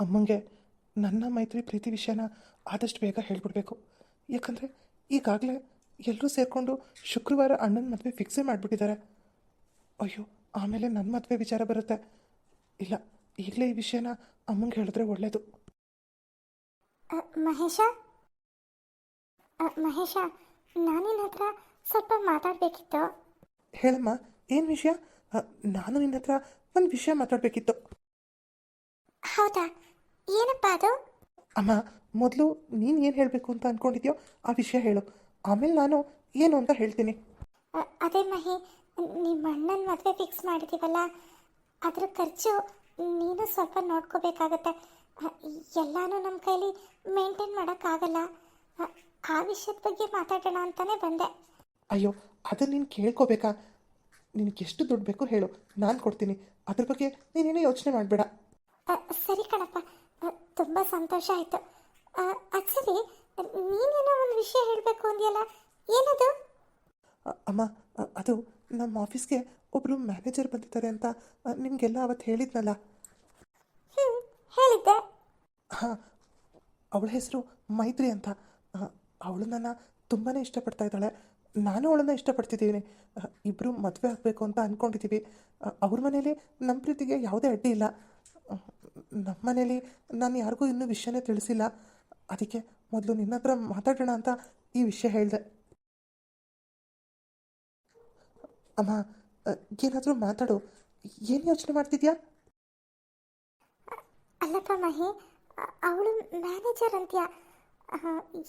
ಅಮ್ಮಂಗೆ ನನ್ನ ಮೈತ್ರಿ ಪ್ರೀತಿ ವಿಷಯನ ಆದಷ್ಟು ಬೇಗ ಹೇಳ್ಬಿಡ್ಬೇಕು. ಯಾಕಂದರೆ ಈಗಾಗಲೇ ಎಲ್ಲರೂ ಸೇರಿಕೊಂಡು ಶುಕ್ರವಾರ ಅಣ್ಣನ ಮದುವೆ ಫಿಕ್ಸೇ ಮಾಡಿಬಿಟ್ಟಿದ್ದಾರೆ. ಅಯ್ಯೋ ಆಮೇಲೆ ನನ್ನ ಮದುವೆ ವಿಚಾರ ಬರುತ್ತೆ. ಇಲ್ಲ ಈಗಲೇ ಈ ವಿಷಯನ ಅಮ್ಮಂಗೆ ಹೇಳಿದ್ರೆ ಒಳ್ಳೆಯದು ಮಹೇಶ? ಮಹೇಶ ನಾನಿನ ಹತ್ರ ಸ್ವಲ್ಪ ಮಾತಾಡಬೇಕಿತ್ತು. ಹೇಳಮ್ಮ ಏನು ವಿಷಯ? ನಾನು ನಿನ್ನ ಹತ್ರ ಒಂದು ವಿಷಯ ಮಾತಾಡಬೇಕಿತ್ತು. ಹೌದಾ? ಏನಪ್ಪ ಅದು? ಅಮ್ಮ ಮೊದಲು ನೀನು ಏನು ಹೇಳಬೇಕು ಅಂತ ಅಂದ್ಕೊಂಡಿದ್ಯೋ ಆ ವಿಷಯ ಹೇಳು. ಆಮೇಲೆ ನಾನು ಏನು ಅಂತ ಹೇಳ್ತೀನಿ. ಅ, ಅದೇ ಮಹಿ ನಿಮ್ಮ ಅಣ್ಣನ ಮದುವೆ ಫಿಕ್ಸ್ ಮಾಡಿದ್ದೀವಲ್ಲ ಅದ್ರ ಖರ್ಚು ನೀನು ಸ್ವಲ್ಪ ನೋಡ್ಕೋಬೇಕಾಗತ್ತೆ. ಅ, ಎಲ್ಲಾನು ನಮ್ಮ ಕೈಲಿ ಮೇಂಟೈನ್ ಮಾಡೋಕ್ಕಾಗಲ್ಲ. ಅ, ಆ ವಿಷಯದ ಬಗ್ಗೆ ಮಾತಾಡೋಣ ಅಂತಾನೆ ಬಂದೆ. ಅಯ್ಯೋ ಅದನ್ನು ನೀನು ಕೇಳ್ಕೋಬೇಕಾ? ನಿನಗೆ ಎಷ್ಟು ದುಡ್ಡು ಬೇಕು ಹೇಳು. ನಾನು ಕೊಡ್ತೀನಿ. ಅದ್ರ ಬಗ್ಗೆ ನೀನೇನು ಯೋಚನೆ ಮಾಡಬೇಡ. ಸರಿ ಕಣಪ್ಪ. ತುಂಬ ಸಂತೋಷ ಆಯಿತು. ಅದು ಸರಿ ನೀನೇನೋ ಒಂದು ವಿಷಯ ಹೇಳಬೇಕು ಅಂದ್ಯಲ್ಲ? ಏನದು? ಅಮ್ಮ ಅದು ನಮ್ಮ ಆಫೀಸ್ಗೆ ಒಬ್ಬರು ಮ್ಯಾನೇಜರ್ ಬಂದಿದ್ದಾರೆ ಅಂತ ನಿಮಗೆಲ್ಲ ಅವತ್ತು ಹೇಳಿದ್ನಲ್ಲ? ಹ್ಞೂ ಹೇಳಿದ್ದೆ. ಹಾಂ ಅವಳ ಹೆಸರು ಮೈತ್ರಿ ಅಂತ. ಅವಳು ನನ್ನ ತುಂಬಾ ಇಷ್ಟಪಡ್ತಾ ಇದ್ದಾಳೆ. ನಾನು ಅವಳನ್ನ ಇಷ್ಟಪಡ್ತಿದ್ದೀನಿ. ಇಬ್ಬರು ಮದುವೆ ಆಗಬೇಕು ಅಂತ ಅಂದ್ಕೊಂಡಿದ್ದೀವಿ ಅವ್ರ ಮನೇಲಿ ನಮ್ಮ ಪ್ರೀತಿಗೆ ಯಾವುದೇ ಅಡ್ಡಿ ಇಲ್ಲ. ನಮ್ಮ ಮನೇಲಿ ನಾನು ಯಾರಿಗೂ ಇನ್ನೂ ವಿಷಯನೇ ತಿಳಿಸಿಲ್ಲ. ಅದಕ್ಕೆ ಮೊದಲು ನಿನ್ನ ಹತ್ರ ಮಾತಾಡೋಣ ಅಂತ ಈ ವಿಷಯ ಹೇಳಿದೆ. ಅಮ್ಮ, ಏನಾದರೂ ಮಾತಾಡು. ಏನು ಯೋಚನೆ ಮಾಡ್ತಿದ್ಯಾ? ಅಲ್ಲಪ್ಪ ಮಹಿ, ಅವಳು ಮ್ಯಾನೇಜರ್ ಅಂತ್ಯ?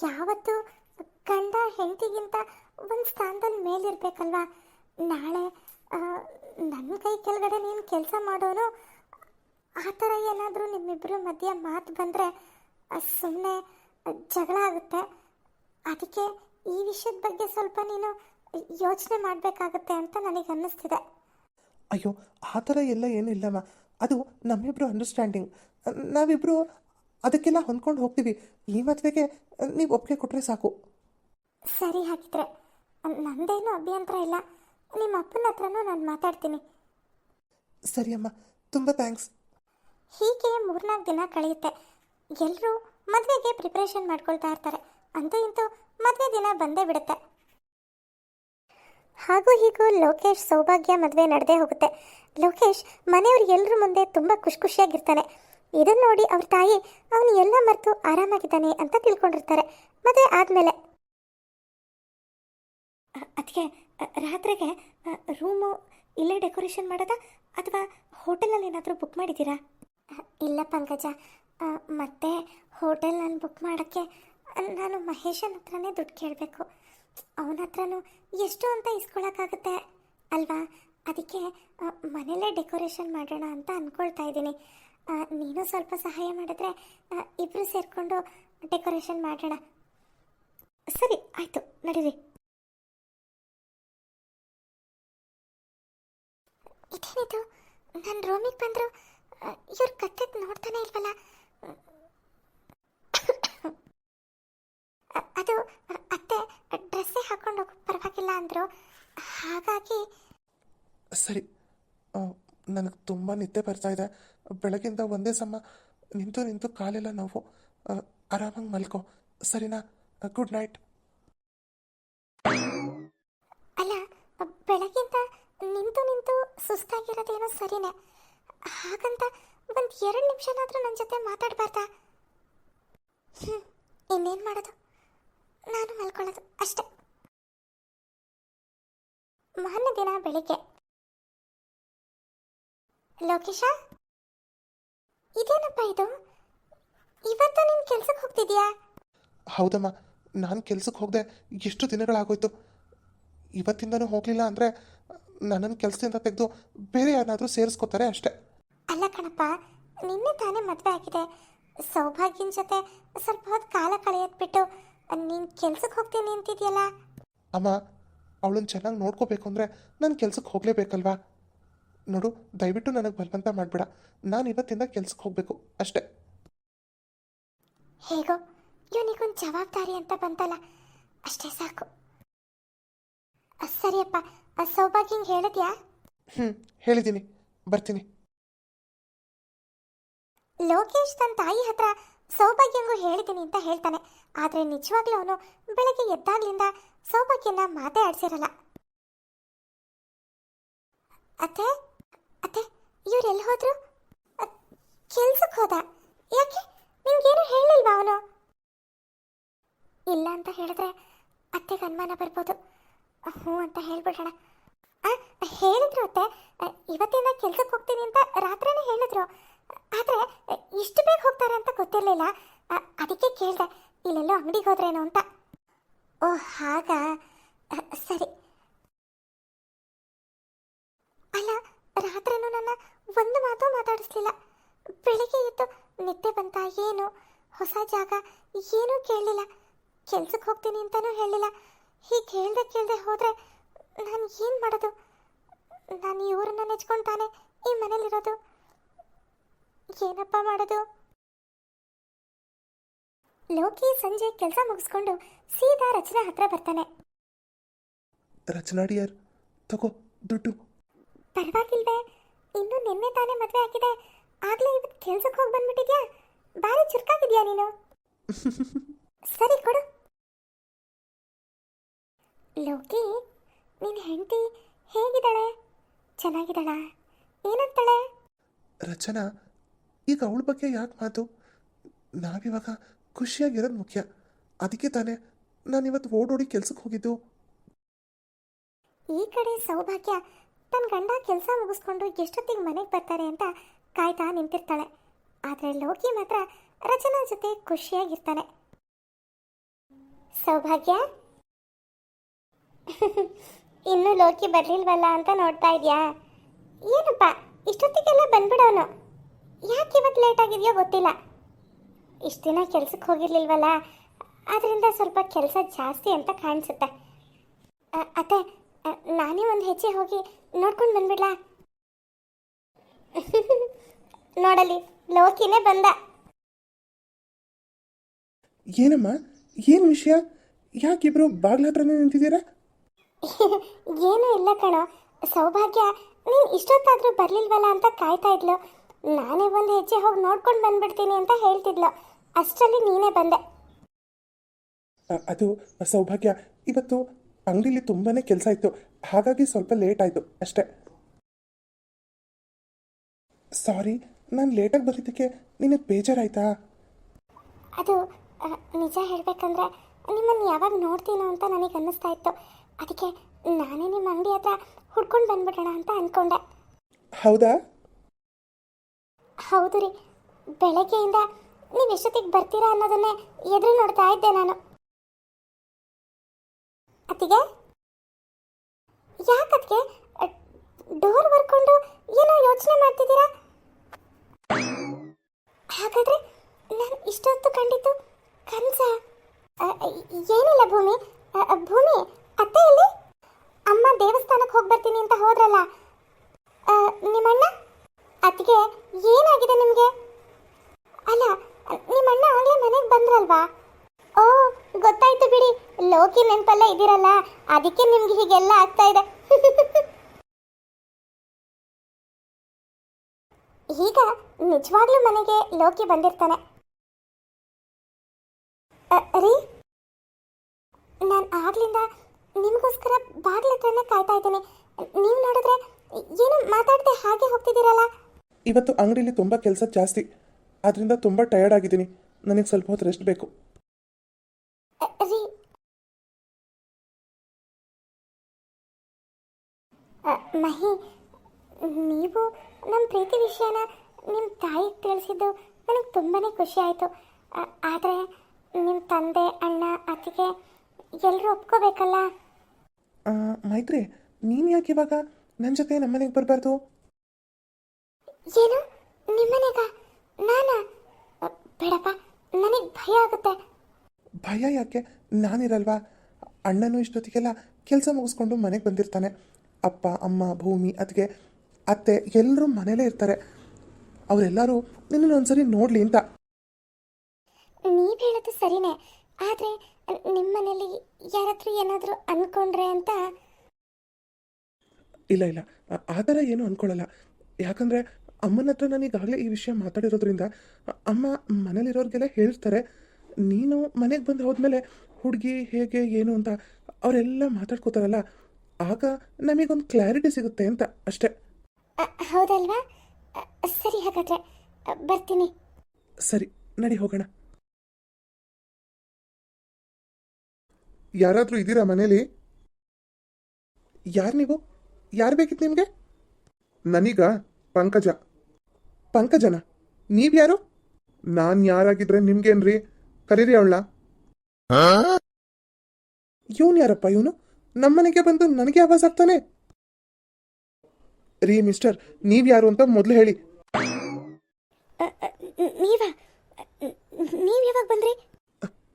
ಯಾವತ್ತು ಗಂಡ ಹೆಂಡತಿಗಿಂತ ಒಂದು ಸ್ಥಾನದಲ್ಲಿ ಮೇಲಿರ್ಬೇಕಲ್ವಾ? ನಾಳೆ ನನ್ನ ಕೈ ಕೆಳಗಡೆ ನೀನು ಕೆಲಸ ಮಾಡೋನು ಆ ಥರ ಏನಾದರೂ ನಿಮ್ಮಿಬ್ಬರ ಮಧ್ಯೆ ಮಾತು ಬಂದರೆ ಸುಮ್ಮನೆ ಜಗಳ ಆಗುತ್ತೆ. ಅದಕ್ಕೆ ಈ ವಿಷಯದ ಬಗ್ಗೆ ಸ್ವಲ್ಪ ನೀನು ಯೋಚನೆ ಮಾಡಬೇಕಾಗುತ್ತೆ ಅಂತ ನನಗೆ ಅನ್ನಿಸ್ತಿದೆ. ಅಯ್ಯೋ ಆ ಥರ ಎಲ್ಲ ಏನಿಲ್ಲಮ್ಮ ಅದು ನಮ್ಮಿಬ್ಬರು ಅಂಡರ್ಸ್ಟ್ಯಾಂಡಿಂಗ್ ನಾವಿಬ್ಬರು ಅದಕ್ಕೆಲ್ಲ ಹೊಂದ್ಕೊಂಡು ಹೋಗ್ತೀವಿ. ಈ ಮದುವೆಗೆ ನೀವು ಒಪ್ಪಿಗೆ ಕೊಟ್ಟರೆ ಸಾಕು. ಸರಿ ಹಾಗಿದ್ರೆ ನಂದೇನು ಅಭ್ಯಂತರ ಇಲ್ಲ. ನಿಮ್ಮ ಅಪ್ಪನ ಹತ್ರನೂ ನಾನು ಮಾತಾಡ್ತೀನಿ. ಸರಿ ಅಮ್ಮ. ತುಂಬ ಥ್ಯಾಂಕ್ಸ್ ಹೀಗೆ ಮೂರ್ನಾಲ್ಕು ದಿನ ಕಳೆಯುತ್ತೆ. ಎಲ್ಲರೂ ಮದುವೆಗೆ ಪ್ರಿಪ್ರೇಷನ್ ಮಾಡ್ಕೊಳ್ತಾ ಇರ್ತಾರೆ. ಅಂತೂ ಇಂತೂ ಮದುವೆ ದಿನ ಬಂದೇ ಬಿಡುತ್ತೆ. ಹಾಗೂ ಹೀಗೂ ಲೋಕೇಶ್ ಸೌಭಾಗ್ಯ ಮದುವೆ ನಡೆದೇ ಹೋಗುತ್ತೆ. ಲೋಕೇಶ್ ಮನೆಯವ್ರಿಗೆಲ್ಲರ ಮುಂದೆ ತುಂಬ ಖುಷಿ ಖುಷಿಯಾಗಿರ್ತಾನೆ ಇದನ್ನು ನೋಡಿ ಅವ್ರ ತಾಯಿ ಅವನು ಎಲ್ಲ ಮರೆತು ಆರಾಮಾಗಿದ್ದಾನೆ ಅಂತ ತಿಳ್ಕೊಂಡಿರ್ತಾರೆ. ಮದುವೆ ಆದಮೇಲೆ. ಅದಕ್ಕೆ ರಾತ್ರಿಗೆ ರೂಮು ಇಲ್ಲೇ ಡೆಕೋರೇಷನ್ ಮಾಡೋದಾ ಅಥವಾ ಹೋಟೆಲಲ್ಲಿ ಏನಾದರೂ ಬುಕ್ ಮಾಡಿದ್ದೀರಾ? ಇಲ್ಲ ಪಂಕಜ. ಮತ್ತೆ ಹೋಟೆಲ್ ನಾನು ಬುಕ್ ಮಾಡೋಕ್ಕೆ ನಾನು ಮಹೇಶನ ಹತ್ರನೇ ದುಡ್ಡು ಕೇಳಬೇಕು. ಅವನ ಹತ್ರನೂ ಎಷ್ಟು ಅಂತ ಇಸ್ಕೊಳಕ್ಕಾಗುತ್ತೆ, ಅಲ್ವಾ? ಅದಕ್ಕೆ ಮನೆಯಲ್ಲೇ ಡೆಕೋರೇಷನ್ ಮಾಡೋಣ ಅಂತ ಅಂದ್ಕೊಳ್ತಾ ಇದ್ದೀನಿ. ನೀನು ಸ್ವಲ್ಪ ಸಹಾಯ ಮಾಡಿದ್ರೆ ಇಬ್ಬರು ಸೇರಿಕೊಂಡು ಡೆಕೋರೇಷನ್ ಮಾಡೋಣ. ಸರಿ, ಆಯಿತು ನಡೀರಿ ಇದೇನಿದು? ನನ್ನ ರೂಮಿಗೆ ಬಂದರು ಇವ್ರು ಕತ್ತೆದ್ ನೋಡ್ತಾನೆ ಇಲ್ವಲ್ಲ? ಅದು ಅತ್ತೆ ಡ್ರೆಸ್ಸೇ ಹಾಕೊಂಡು ಹೋಗೋ ಪರವಾಗಿಲ್ಲ ಅಂದ್ರು. ಹಾಗಾಗಿ ಸರಿ. ನನಗೆ ತುಂಬ ನಿದ್ದೆ ಬರ್ತಾ ಇದೆ. ಬೆಳಗಿಂದ ಒಂದೇ ಸಮ ನಿಂತು ನಿಂತು ಕಾಲೆಲ್ಲ ನೋವು. ಆರಾಮಾಗಿ ಮಲ್ಕೋ. ಸರಿನಾ? Good night. ಅಲ್ಲ ಬೆಳಗಿಂದ ನಿಂತು ನಿಂತು ಸುಸ್ತಾಗಿರೋದೇನೋ ಸರಿನೇ. ಹಾಗಂತ ಒಂದು ಎರಡು ನಿಮಿಷನಾದರೂ ನನ್ನ ಜೊತೆ ಮಾತಾಡಬಾರ್ದಾ? ಹ್ಞೂ ಇನ್ನೇನು ಮಾಡೋದು? ನಾನು ಮಲ್ಕೊಳ್ಳೋದು ಅಷ್ಟೆ. ಮಾರನೇ ದಿನ ಬೆಳಿಗ್ಗೆ. ಲೋಕೇಶ? ಇದೇನಪ್ಪ ಇದು? ಇವತ್ತು ನೀನು ಕೆಲ್ಸಕ್ಕೆ ಹೋಗ್ತಿದ್ಯಾ? ಹೌದಮ್ಮ, ನಾನು ಕೆಲ್ಸಕ್ಕೆ ಹೋಗದೆ ಎಷ್ಟು ದಿನಗಳಾಗೋಯ್ತು. ಇವತ್ತಿಂದನೂ ಹೋಗಲಿಲ್ಲ ಅಂದರೆ ನನ್ನನ್ನು ಕೆಲಸದಿಂದ ತೆಗೆದು ಬೇರೆ ಯಾರನ್ನಾದರೂ ಸೇರಿಸ್ಕೋತಾರೆ ಅಷ್ಟೇ. ಅಲ್ಲ ಕಣಪ್ಪ ನಿನ್ನೆ ತಾನೇ ಮದುವೆ ಆಗಿದೆ. ಸೌಭಾಗ್ಯನ ಜೊತೆ ಸ್ವಲ್ಪ ಹೊತ್ತು ಕಾಲ ಕಳೆಯೋದು ಬಿಟ್ಟು ನೀನು ಕೆಲ್ಸಕ್ಕೆ ಹೋಗ್ತೀನಿ ಅಂತಿದ್ಯಲ್ಲ? ಅಮ್ಮ ಅವಳನ್ನ ಚೆನ್ನಾಗಿ ನೋಡ್ಕೋಬೇಕು ಅಂದರೆ ನಾನು ಕೆಲ್ಸಕ್ಕೆ ಹೋಗಲೇಬೇಕಲ್ವಾ? ನೋಡು ದಯವಿಟ್ಟು ನನಗೆ ಬಲವಂತ ಮಾಡ್ಬೇಡ. ನಾನು ಇವತ್ತಿಂದ ಕೆಲ್ಸಕ್ಕೆ ಹೋಗಬೇಕು ಅಷ್ಟೇ. ಹೇಗೋ ಇವನಿಗೊಂದು ಜವಾಬ್ದಾರಿ ಅಂತ ಬಂತಲ್ಲ ಅಷ್ಟೇ ಸಾಕು. ಸರಿಯಪ್ಪ ಆ ಸೌಭಾಗ್ಯಂಗೆ ಹೇಳಿದ್ಯಾ? ಹ್ಞೂ ಹೇಳಿದ್ದೀನಿ ಬರ್ತೀನಿ. ಲೋಕೇಶ್ ತನ್ನ ತಾಯಿ ಹತ್ರ ಸೌಭಾಗ್ಯಂಗೂ ಹೇಳಿದ್ದೀನಿ ಅಂತ ಹೇಳ್ತಾನೆ. ಆದರೆ ನಿಜವಾಗ್ಲೂ ಅವನು ಬೆಳಗ್ಗೆ ಎದ್ದಾಗ್ಲಿಂದ ಸೌಭಾಗ್ಯನ ಮಾತೇ ಆಡ್ಸಿರಲ್ಲ. ಅತ್ತೆ ಅತ್ತೆ ಎಲ್ಲಿ ಹೋದ್ರು? ಕೆಲ್ಸಕ್ಕೆ ಹೋದ. ಯಾಕೆ? ನಿಮ್ಗೇನು ಹೇಳಿಲ್ವಾ ಅವನು? ಇಲ್ಲ ಅಂತ ಹೇಳಿದ್ರೆ ಅತ್ತೆಗೆ ಅನುಮಾನ ಬರ್ಬೋದು. ಹ್ಞೂ ಅಂತ ಹೇಳ್ಬಿಡೋಣ ಹೇಳಿದ್ರು ಅತ್ತೆ. ಇವತ್ತಿಂದ ಕೆಲ್ಸಕ್ಕೆ ಹೋಗ್ತೀನಿ ಅಂತ ರಾತ್ರಿನೇ ಹೇಳಿದ್ರು. ಆದರೆ ಇಷ್ಟು ಬೇಗ ಹೋಗ್ತಾರೆ ಅಂತ ಗೊತ್ತಿರಲಿಲ್ಲ. ಅದಕ್ಕೆ ಕೇಳಿದೆ, ಇಲ್ಲೆಲ್ಲೋ ಅಂಗಡಿಗೆ ಹೋದ್ರೇನೋ ಅಂತ. ಓ, ಹಾಗಾ. ಸರಿ. ಅಲ್ಲ, ರಾತ್ರಿನೂ ನನ್ನ ಒಂದು ಮಾತು ಮಾತಾಡಿಸ್ಲಿಲ್ಲ. ಬೆಳಿಗ್ಗೆ ಎದ್ದು ನಿದ್ದೆ ಬಂತ ಏನು? ಹೊಸ ಜಾಗ ಏನೂ ಕೇಳಲಿಲ್ಲ. ಕೆಲ್ಸಕ್ಕೆ ಹೋಗ್ತೀನಿ ಅಂತಲೂ ಹೇಳಲಿಲ್ಲ. ಹೀಗೆ ಕೇಳ್ದೆ ಕೇಳ್ದೆ ಹೋದರೆ ನಾನು ಏನು ಮಾಡೋದು? ನಾನು ಇವ್ರನ್ನ ನೆಚ್ಕೊಂಡು ತಾನೆ ಈ ಮನೇಲಿರೋದು. ಏನಪ್ಪ ಮಾಡೋದು? ಲೋಕಿ ಸಂಜೆ ಕೆಲಸ ಮುಗಿಸ್ಕೊಂಡು ಸೀದಾ ರಚನಾ ಹತ್ರ ಬರ್ತಾನೆ. ರಚನಾ ಡಿಯರ್ ತಗೋ ದುಡ್ಡು. ಪರವಾಗಿಲ್ವೇ ಇನ್ನು ನಿನ್ನೆ ತಾನೇ ಮದುವೆ ಆಗಿದೆ. ಆಗ್ಲೇ ಇವತ್ತು ಕೆಲ್ಸಕ್ಕೆ ಹೋಗಿ ಬಂದ್ಬಿಟ್ಟಿದ್ಯಾ? ಬಾರಿ ಚುರುಕಾಗಿದ್ಯಾ ನೀನು? ಸರಿ ಕೊಡು. ಲೋಕಿ ನಿನ್ನ ಹೆಂಡತಿ ಹೇಗಿದ್ದಾಳೆ? ಚೆನ್ನಾಗಿದ್ದಾಳ? ಏನಂತಾಳೆ? ರಚನಾ ಈಗ ಅವಳ ಬಗ್ಗೆ ಯಾಕೆ ಮಾತು? ನಾವಿವಾಗ ಖುಷಿಯಾಗಿರೋದು ಮುಖ್ಯ. ಅದಕ್ಕೆ ತಾನೇ ನಾನಿವತ್ತು ಓಡೋಡಿ ಕೆಲ್ಸಕ್ಕೆ ಹೋಗಿದ್ದು. ಈ ಕಡೆ ಸೌಭಾಗ್ಯ ತನ್ನ ಗಂಡ ಕೆಲಸ ಮುಗಿಸ್ಕೊಂಡು ಎಷ್ಟೊತ್ತಿಗೆ ಮನೆಗೆ ಬರ್ತಾರೆ ಅಂತ ಕಾಯ್ತಾ ನಿಂತಿರ್ತಾಳೆ. ಆದರೆ ಲೋಕಿ ಮಾತ್ರ ರಚನಾ ಜೊತೆ ಖುಷಿಯಾಗಿರ್ತಾನೆ. ಸೌಭಾಗ್ಯ? ಇನ್ನು ಲೋಕಿ ಬರ್ಲಿಲ್ವಲ್ಲ ಅಂತ ನೋಡ್ತಾ ಇದೆಯಾ? ಏನಪ್ಪ, ಇಷ್ಟೊತ್ತಿಗೆಲ್ಲ ಬಂದ್ಬಿಡೋನು. ಯಾಕೆ ಇವತ್ತು ಲೇಟ್ ಆಗಿದೆಯೋ ಗೊತ್ತಿಲ್ಲ. ಇಷ್ಟು ದಿನ ಕೆಲಸಕ್ಕೆ ಹೋಗಿರ್ಲಿಲ್ವಲ್ಲ ಅದರಿಂದ ಸ್ವಲ್ಪ ಕೆಲಸ ಜಾಸ್ತಿ ಅಂತ ಕಾಣಿಸುತ್ತೆ. ಅತ್ತೆ ನಾನೇ ಒಂದು ಹೆಜ್ಜೆ ಹೋಗಿ ನೋಡ್ಕೊಂಡು ಬಂದ್ಬಿಡ್ಲಾ? ನೋಡಲಿ ಲೋಕಿನೇ ಬಂದ. ಏನಮ್ಮ ಏನು ವಿಷಯ? ಯಾಕಿಬ್ರು ಬಾಗ್ಲ ಹತ್ರ ನಿಂತಿದ್ದೀರಾ? ಏನೂ ಇಲ್ಲ ಕಣೋ ಸೌಭಾಗ್ಯ ನೀನು ಇಷ್ಟೊತ್ತಾದರೂ ಬರಲಿಲ್ವಲ್ಲ ಅಂತ ಕಾಯ್ತಾ ಇದ್ಲು. ನಾನೇ ಒಂದು ಹೆಜ್ಜೆ ಹೋಗಿ ನೋಡ್ಕೊಂಡು ಬಂದ್ಬಿಡ್ತೀನಿ ಅಂತ ಹೇಳ್ತಿದ್ಲು. ಅಷ್ಟರಲ್ಲಿ ನೀನೇ ಬಂದೆ. ಅ, ಅದು ಸೌಭಾಗ್ಯ. ಇವತ್ತು ಅಂಗಡಿಲಿ ತುಂಬಾನೇ ಕೆಲಸ ಇತ್ತು. ಹಾಗಾಗಿ ಸ್ವಲ್ಪ ಲೇಟ್ ಆಯ್ತು ಅಷ್ಟೇ. ಸಾರಿ ನಾನು ಲೇಟಾಗಿ ಬಂದಿದ್ದಕ್ಕೆ ನಿನಗೆ ಬೇಜಾರಾಯ್ತಾ? ಅದು ನಿಜ ಹೇಳ್ಬೇಕಂದ್ರೆ ನಿಮ್ಮನ್ನು ಯಾವಾಗ ನೋಡ್ತೀನೋ ಅಂತ ನನಗೆ ಅನ್ನಿಸ್ತಾ ಇತ್ತು. ಅದಕ್ಕೆ ನಾನೇ ನಿಮ್ಮ ಅಂಗಡಿ ಹತ್ರ ಹುಡ್ಕೊಂಡು ಬಂದ್ಬಿಡೋಣ ಅಂತ ಅನ್ಕೊಂಡೆ. ಹೌದಾ? ಹೌದು ರೀ. ಬೆಳಗ್ಗೆಯಿಂದ ನೀವು ಎಷ್ಟೊತ್ತಿಗೆ ಬರ್ತೀರಾ ಅನ್ನೋದನ್ನೇ ಎದುರು ನೋಡ್ತಾ ಇದ್ದೆ ನಾನು. ಅತ್ತಿಗೆ? ಯಾಕತ್ಗೆ ಡೋರ್ ಬರ್ಕೊಂಡು ಏನೋ ಯೋಚನೆ ಮಾಡ್ತಿದ್ದೀರಾ? ಹಾಗಾದ್ರೆ ನಾನು ಇಷ್ಟೊತ್ತು ಕಂಡಿದ್ದು ಕನ್ಸ. ಏನಿಲ್ಲ ಭೂಮಿ. ಭೂಮಿ, ಅತ್ತೆ ಇಲ್ಲಿ ಅಮ್ಮ ದೇವಸ್ಥಾನಕ್ಕೆ ಹೋಗಿ ಬರ್ತೀನಿ ಅಂತ ಹೋದ್ರಲ್ಲ. ನಿಮ್ಮಣ್ಣ? ಅತ್ತಿಗೆ ಏನಾಗಿದೆ ನಿಮಗೆ? ಅಲ್ಲ, ನಿಮ್ಮ ಅಣ್ಣ ಆಗಲೇ ಮನೆಗೆ ಬಂದ್ರಲ್ವಾ? ಓ, ಗೊತ್ತಾಯ್ತು ಬಿಡಿ. ಲೋಕಿ ನೆನಪಲ್ಲ ಇದ್ದೀರಲ್ಲ, ಅದಕ್ಕೆ ನಿಮ್ಗೆ ಹೀಗೆಲ್ಲ ಆಗ್ತಾ ಇದೆ. ಈಗ ನಿಜವಾಗ್ಲೂ ಮನೆಗೆ ಲೋಕಿ ಬಂದಿರ್ತಾನೆ. ರೀ? ನಾನು ಆಗ್ಲಿಂದ ನಿಮಗೋಸ್ಕರ ಬಾಗ್ಲ ಕಾಯ್ತಾ ಇದ್ದೀನಿ. ನೀವು ನೋಡಿದ್ರೆ ಏನು ಮಾತಾಡದೆ ಹಾಗೆ ಹೋಗ್ತಿದ್ದೀರಲ್ಲ? ಇವತ್ತು ಅಂಗಡಿಲಿ ತುಂಬ ಕೆಲಸ ಜಾಸ್ತಿ. ಅದರಿಂದ ತುಂಬ ಟಯರ್ಡ್ ಆಗಿದ್ದೀನಿ. ನನಗೆ ಸ್ವಲ್ಪ ಹೊತ್ತು ರೆಸ್ಟ್ ಬೇಕು. ಮಹಿ ನೀವು ನಮ್ಮ ಪ್ರೀತಿ ವಿಷಯನ ನಿಮ್ಮ ತಾಯಿಗೆ ತಿಳಿಸಿದ್ದು ನನಗೆ ತುಂಬಾ ಖುಷಿ ಆಯಿತು. ಆದರೆ ನಿಮ್ಮ ತಂದೆ ಅಣ್ಣ ಅತ್ತಿಗೆ ಎಲ್ಲರೂ ಒಪ್ಕೋಬೇಕಲ್ಲ? ಮೈತ್ರಿ ನೀನು ಯಾಕೆ ಇವಾಗ ನನ್ನ ಜೊತೆ ನಮ್ಮನೆಗೆ ಬರಬಾರ್ದು? ಏನು? ನಿಮ್ಮನೆಗ? ನಾನ? ಬೇಡಪ್ಪ ನನಗೆ ಭಯ ಆಗುತ್ತೆ. ಭಯ ಯಾಕೆ? ನಾನಿರಲ್ವಾ? ಅಣ್ಣನೂ ಇಷ್ಟೊತ್ತಿಗೆಲ್ಲ ಕೆಲಸ ಮುಗಿಸ್ಕೊಂಡು ಮನೆಗೆ ಬಂದಿರ್ತಾನೆ. ಅಪ್ಪ ಅಮ್ಮ ಭೂಮಿ ಅದಕ್ಕೆ ಅತ್ತೆ ಎಲ್ಲರೂ ಮನೇಲೇ ಇರ್ತಾರೆ. ಅವರೆಲ್ಲರೂ ನಿನ್ನನ್ನು ಒಂದ್ಸರಿ ನೋಡಲಿ ಅಂತ. ನೀವು ಹೇಳೋದು ಸರಿನೇ. ಆದರೆ ನಿಮ್ಮ ಮನೇಲಿ ಯಾರಾದರೂ ಏನಾದರೂ ಅನ್ಕೊಂಡ್ರೆ ಅಂತ? ಇಲ್ಲ ಇಲ್ಲ. ಆ- ಆ ಥರ ಏನು ಅನ್ಕೊಳ್ಳಲ್ಲ. ಯಾಕಂದರೆ ಅಮ್ಮನ ಹತ್ರ ನಾನು ಈಗಾಗಲೇ ಈ ವಿಷಯ ಮಾತಾಡಿರೋದ್ರಿಂದ ಅಮ್ಮ ಮನೇಲಿರೋರಿಗೆಲ್ಲ ಹೇಳ್ತಾರೆ ನೀನು ಮನೆಗೆ ಬಂದು ಹೋದ್ಮೇಲೆ ಹುಡುಗಿ ಹೇಗೆ ಏನು ಅಂತ ಅವರೆಲ್ಲ ಮಾತಾಡ್ಕೋತಾರಲ್ಲ ಆಗ ನಮಗೊಂದು ಕ್ಲಾರಿಟಿ ಸಿಗುತ್ತೆ ಅಂತ ಅಷ್ಟೇ. ಹೌದಲ್ವಾ? ಸರಿ ಹಾಗಾದ್ರೆ ಬರ್ತೀನಿ. ಸರಿ ನಡಿ ಹೋಗೋಣ. ಯಾರಾದರೂ ಇದ್ದೀರಾ ಮನೇಲಿ? ಯಾರು ನೀವು? ಯಾರು ಬೇಕಿತ್ತು ನಿಮಗೆ? ನನೀಗ? ಪಂಕಜ. ಪಂಕಜನ? ನೀವ್ಯಾರು? ನಾನ್ ಯಾರಾಗಿದ್ರೆ ನಿಮ್ಗೇನ್ರಿ? ಕರೀರಿ ಅವಳ. ಇವನ್ ಯಾರಪ್ಪ ಇವನು? ನಮ್ಮನೆಗೆ ಬಂದು ನನಗೆ ಆವಾಜ್ ಆಗ್ತಾನೆ? ರೀ ಮಿಸ್ಟರ್ ನೀವ್ಯಾರು ಅಂತ ಮೊದಲು ಹೇಳಿ. ನೀವಾ? ನೀವು ಯಾವಾಗ ಬಂದ್ರಿ?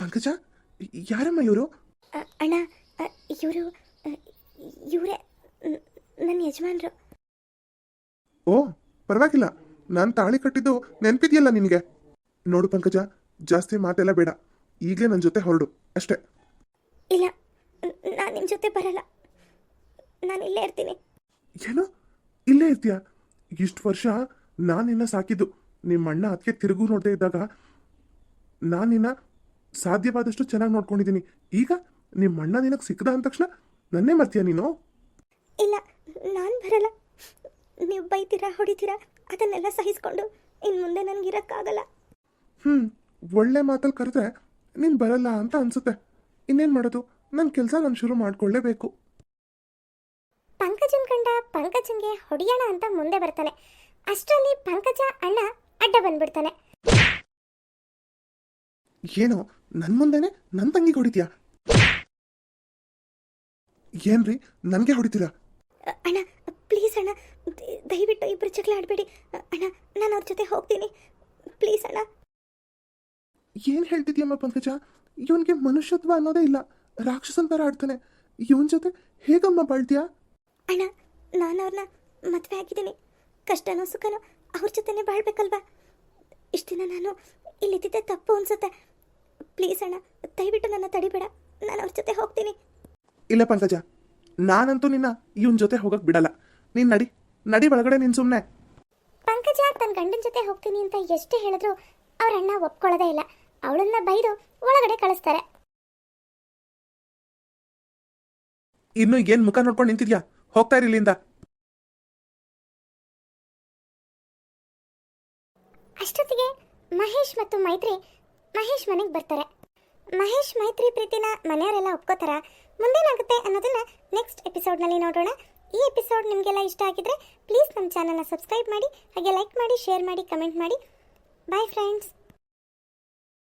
ಪಂಕಜ ಯಾರಮ್ಮ ಇವರು? ಅಣ್ಣ ಇವರು ಇವರೇ ನನ್ನ ಯಜಮಾನ್ರು. ಓ ಪರವಾಗಿಲ್ಲ. ನಾನು ತಾಳಿ ಕಟ್ಟಿದ್ದು ನೆನಪಿದೆಯಲ್ಲ ನಿನಗೆ? ನೋಡು ಪಂಕಜ ಜಾಸ್ತಿ ಮಾತೆಲ್ಲ ಬೇಡ. ಈಗಲೇ ನನ್ನ ಜೊತೆ ಹೊರಡು ಅಷ್ಟೇ. ಇಲ್ಲ ನಾನು ನಿಮ್ಮ ಜೊತೆ ಬರಲ್ಲ. ನಾನು ಇಲ್ಲೇ ಇರ್ತೀನಿ. ಏನು? ಇಲ್ಲೇ ಇರ್ತೀಯ? ಇಷ್ಟು ವರ್ಷ ನಾನು ನಿನ್ನ ಸಾಕಿದ್ದು. ನಿಮ್ಮ ಅಣ್ಣ ಅದಕ್ಕೆ ತಿರುಗು ನೋಡದೆ ಇದ್ದಾಗ ನಾನು ನಿನ್ನ ಸಾಧ್ಯವಾದಷ್ಟು ಚೆನ್ನಾಗಿ ನೋಡ್ಕೊಂಡಿದ್ದೀನಿ ಈಗ ನಿಮ್ಮ ಅಣ್ಣ ನಿನಗೆ ಸಿಕ್ಕದ ಅಂದ ತಕ್ಷಣ ನನ್ನೇ ಮರ್ತೀಯ ನೀನು? ಇಲ್ಲ ನಾನು ಬರಲ್ಲ. ನೀವು ಬೈತೀರಾ ಹೊಡಿತೀರಾ ಅದನ್ನೆಲ್ಲ ಸಹಿಸ್ಕೊಂಡು ಇನ್ನು ಮುಂದೆ ನನಗಿರೋಕ್ಕಾಗಲ್ಲ ಹ್ಮ್ ಒಳ್ಳೆ ಮಾತಲ್ಲಿ ಕರೆದ್ರೆ ನೀನು ಬರಲ್ಲ ಅಂತ ಅನ್ಸುತ್ತೆ. ಇನ್ನೇನ್ ಮಾಡೋದು? ನನ್ನ ಕೆಲಸ ನಾನು ಶುರು ಮಾಡ್ಕೊಳ್ಳೇಬೇಕು. ಪಂಕಜನ್ ಕಂಡ ಪಂಕಜನ್ಗೆ ಹೊಡಿಯೋಣ ಅಂತ ಮುಂದೆ ಬರ್ತಾನೆ. ಅಷ್ಟರಲ್ಲಿ ಪಂಕಜ ಅಣ್ಣ ಅಡ್ಡ ಬಂದ್ಬಿಡ್ತಾನೆ. ಏನೋ ನನ್ನ ಮುಂದೆನೆ ನನ್ನ ತಂಗಿಗೆ ಹೊಡಿತೀಯ? ಏನ್ರಿ ನನಗೆ ಹೊಡಿತೀರಾ? ಅಣ್ಣ ಪ್ಲೀಸ್ ಅಣ್ಣ ದಯವಿಟ್ಟು ಇಬ್ಬರು ಜಗಳ ಆಡಬೇಡಿ. ಅಣ್ಣ ನಾನು ಅವ್ರ ಜೊತೆ ಹೋಗ್ತೀನಿ. ಪ್ಲೀಸ್ ಅಣ್ಣ. ಏನು ಹೇಳ್ತಿದ್ಯಮ್ಮ ಪಂಕಜ? ಇವನಿಗೆ ಮನುಷ್ಯತ್ವ ಅನ್ನೋದೇ ಇಲ್ಲ. ರಾಕ್ಷಸನ್ ಥರ ಆಡ್ತಾನೆ. ಇವನ್ ಜೊತೆ ಹೇಗಮ್ಮ ಬಾಳ್ತೀಯಾ? ಅಣ್ಣ ನಾನು ಅವ್ರನ್ನ ಮದುವೆ ಆಗಿದ್ದೀನಿ. ಕಷ್ಟನೋ ಸುಖನೋ ಅವ್ರ ಜೊತೆನೇ ಬಾಳ್ಬೇಕಲ್ವಾ? ಇಷ್ಟು ದಿನ ನಾನು ಇಲ್ಲಿದ್ದಿದ್ದೆ ತಪ್ಪು ಅನ್ಸುತ್ತೆ. ಪ್ಲೀಸ್ ಅಣ್ಣ ದಯವಿಟ್ಟು ನನ್ನ ತಡಿಬೇಡ. ನಾನು ಅವ್ರ ಜೊತೆ ಹೋಗ್ತೀನಿ. ಇಲ್ಲ ಪಂಕಜ ನಾನಂತೂ ನಿನ್ನ ಇವನ್ ಜೊತೆ ಹೋಗಕ್ ಬಿಡಲ್ಲ. ನೀನ್ ನಡಿ ನಡಿ ಒಳಗಡೆ ನೀನ್ ಸುಮ್ನೆ. ಪಂಕಜ ತನ್ನ ಗಂಡನ ಜೊತೆ ಹೋಗ್ತೀನಿ ಅಂತ ಎಷ್ಟು ಹೇಳಿದ್ರು ಅವ್ರ ಅಣ್ಣ ಒಪ್ಕೊಳ್ಳೋದೇ ಇಲ್ಲ. ಅವಳನ್ನ ಬೈದು ಒಳಗಡೆ ಕಳಿಸ್ತಾರೆ. ಇನ್ನು ಏನ್ ಮುಖ ನೋಡ್ಕೊಂಡು ನಿಂತಿದ್ಯಾ? ಹೋಗ್ತಾ ಇರಿ ಇಲ್ಲಿಂದ. ಅಷ್ಟೊತ್ತಿಗೆ ಮಹೇಶ್ ಮತ್ತು ಮೈತ್ರಿ ಮಹೇಶ್ ಮನೆಗೆ ಬರ್ತಾರೆ. ಮಹೇಶ್ ಮೈತ್ರಿ ಪ್ರೀತಿನ ಮನೆಯವರೆಲ್ಲ ಒಪ್ಕೋತಾರ. ಮುಂದೇನಾಗುತ್ತೆ ಅನ್ನೋದನ್ನ ನೆಕ್ಸ್ಟ್ ಎಪಿಸೋಡ್ನಲ್ಲಿ ನೋಡೋಣ. ಈ ಎಪಿಸೋಡ್ ನಿಮಗೆಲ್ಲ ಇಷ್ಟ ಆಗಿದ್ರೆ ಪ್ಲೀಸ್ ನಮ್ಮ ಚಾನಲ್ನ ಸಬ್ಸ್ಕ್ರೈಬ್ ಮಾಡಿ, ಹಾಗೆ ಲೈಕ್ ಮಾಡಿ ಶೇರ್ ಮಾಡಿ ಕಮೆಂಟ್ ಮಾಡಿ. Bye friends